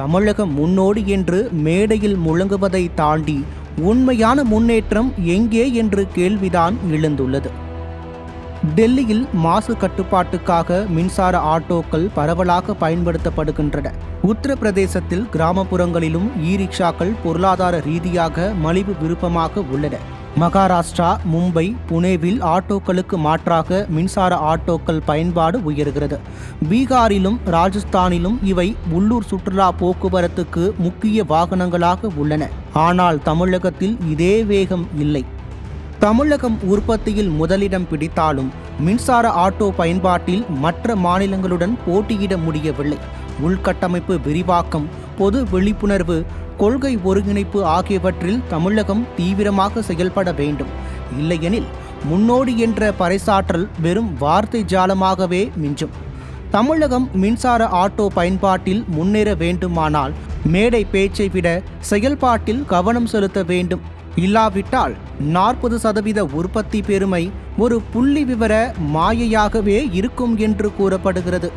தமிழகம் முன்னோடி என்று மேடையில் முழங்குவதை தாண்டி உண்மையான முன்னேற்றம் எங்கே என்று கேள்விதான் எழுந்துள்ளது. டெல்லியில் மாசு கட்டுப்பாட்டுக்காக மின்சார ஆட்டோக்கள் பரவலாக பயன்படுத்தப்படுகின்றன. உத்தரப்பிரதேசத்தில் கிராமப்புறங்களிலும் இ ரிக்ஷாக்கள் பொருளாதார ரீதியாக மலிவு விருப்பமாக உள்ளன. மகாராஷ்டிரா மும்பை புனேவில் ஆட்டோக்களுக்கு மாற்றாக மின்சார ஆட்டோக்கள் பயன்பாடு உயர்கிறது. பீகாரிலும் ராஜஸ்தானிலும் இவை உள்ளூர் சுற்றுலா போக்குவரத்துக்கு முக்கிய வாகனங்களாக உள்ளன. ஆனால் தமிழகத்தில் இதே வேகம் இல்லை. தமிழகம் உற்பத்தியில் முதலிடம் பிடித்தாலும் மின்சார ஆட்டோ பயன்பாட்டில் மற்ற மாநிலங்களுடன் போட்டியிட முடியவில்லை. உள்கட்டமைப்பு விரிவாக்கம் பொது விழிப்புணர்வு கொள்கை ஒருங்கிணைப்பு ஆகியவற்றில் தமிழகம் தீவிரமாக செயல்பட வேண்டும். இல்லையெனில் முன்னோடி என்ற பறைசாற்றல் வெறும் வார்த்தை ஜாலமாகவே மிஞ்சும். தமிழகம் மின்சார ஆட்டோ பயன்பாட்டில் முன்னேற வேண்டுமானால் மேடை பேச்சை விட செயல்பாட்டில் கவனம் செலுத்த வேண்டும். இல்லாவிட்டால் நாற்பது சதவீத உற்பத்தி பெருமை ஒரு புள்ளி விவர மாயையாகவே இருக்கும் என்று கூறப்படுகிறது.